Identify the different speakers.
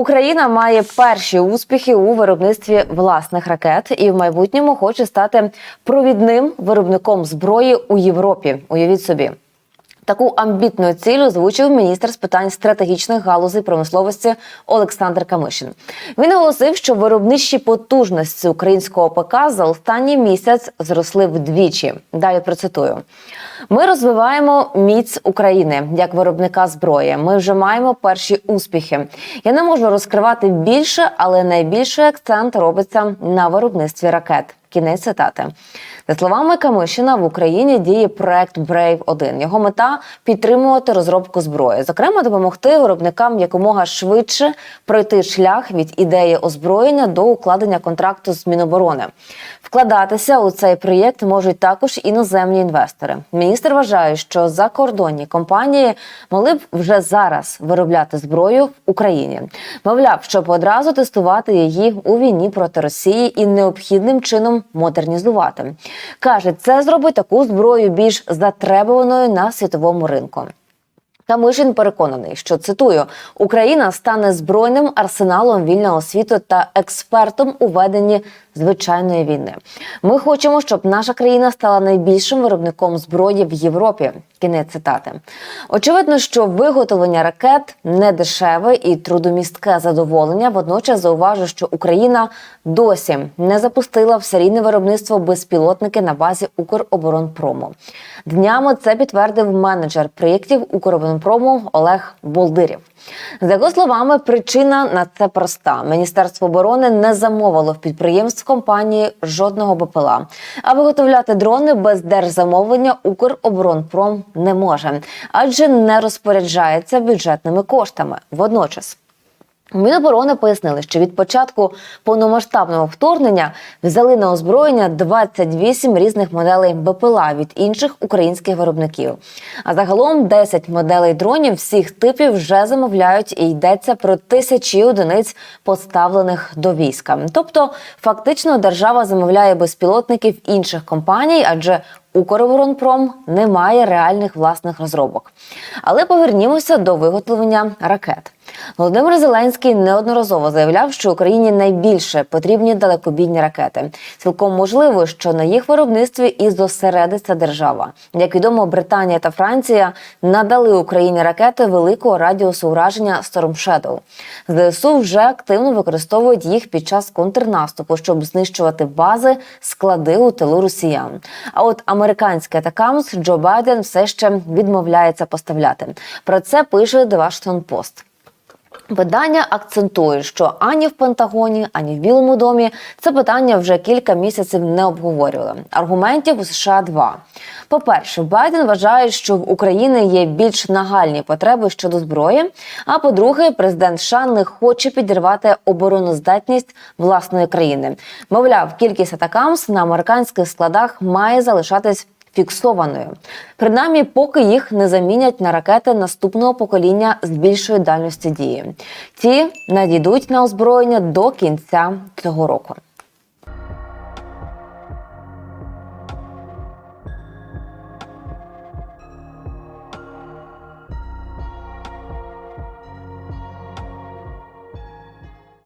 Speaker 1: Україна має перші успіхи у виробництві власних ракет і в майбутньому хоче стати провідним виробником зброї у Європі. Уявіть собі. Таку амбітну ціль озвучив міністр з питань стратегічних галузей промисловості Олександр Камишин. Він оголосив, що виробничі потужності українського ПК за останній місяць зросли вдвічі. Далі процитую: ми розвиваємо міць України як виробника зброї. Ми вже маємо перші успіхи. Я не можу розкривати більше, але найбільший акцент робиться на виробництві ракет. Кінець цитати. За словами Камишина, в Україні діє проект Brave 1 Його мета підтримувати розробку зброї, зокрема, допомогти виробникам якомога швидше пройти шлях від ідеї озброєння до укладення контракту з Міноборони. Вкладатися у цей проєкт можуть також іноземні інвестори. Міністр вважає, що закордонні компанії могли б вже зараз виробляти зброю в Україні. Мовляв, щоб одразу тестувати її у війні проти Росії і необхідним чином модернізувати. Каже, це зробить таку зброю більш затребуваною на світовому ринку. Камишин переконаний, що цитую: Україна стане збройним арсеналом вільного світу та експертом у веденні звичайної війни. Ми хочемо, щоб наша країна стала найбільшим виробником зброї в Європі. Кінець цитати. Очевидно, що виготовлення ракет не дешеве і трудомістке задоволення. Водночас зауважу, що Україна досі не запустила в виробництво безпілотники на базі Укроборонпрому. Днями це підтвердив менеджер проєктів Укроборонпрому Олег Болдирів. За його словами, причина на це проста: Міністерство оборони не замовило в підприємств компанії жодного БПЛА. А виготовляти дрони без держзамовлення Укроборонпром не може, адже не розпоряджається бюджетними коштами. Водночас. Міноборони пояснили, що від початку повномасштабного вторгнення взяли на озброєння 28 різних моделей БПЛА від інших українських виробників. А загалом 10 моделей дронів всіх типів вже замовляють і йдеться про тисячі одиниць поставлених до війська. Тобто, фактично, держава замовляє безпілотників інших компаній, адже Укроборонпром не має реальних власних розробок. Але повернімося до виготовлення ракет. Володимир Зеленський неодноразово заявляв, що Україні найбільше потрібні далекобійні ракети. Цілком можливо, що на їх виробництві і зосередиться держава. Як відомо, Британія та Франція надали Україні ракети великого радіусу ураження Storm Shadow. ЗСУ вже активно використовують їх під час контрнаступу, щоб знищувати бази, склади у тилу росіян. А от американський атакамс Джо Байден все ще відмовляється поставляти. Про це пише The Washington Post. Видання акцентує, що ані в Пентагоні, ані в Білому домі це питання вже кілька місяців не обговорювали. Аргументів у США два. По-перше, Байден вважає, що в Україні є більш нагальні потреби щодо зброї. А по-друге, президент США не хоче підірвати обороноздатність власної країни. Мовляв, кількість атакамс на американських складах має залишатись фіксованою. Принаймні, поки їх не замінять на ракети наступного покоління з більшої дальності дії. Ті надійдуть на озброєння до кінця цього року.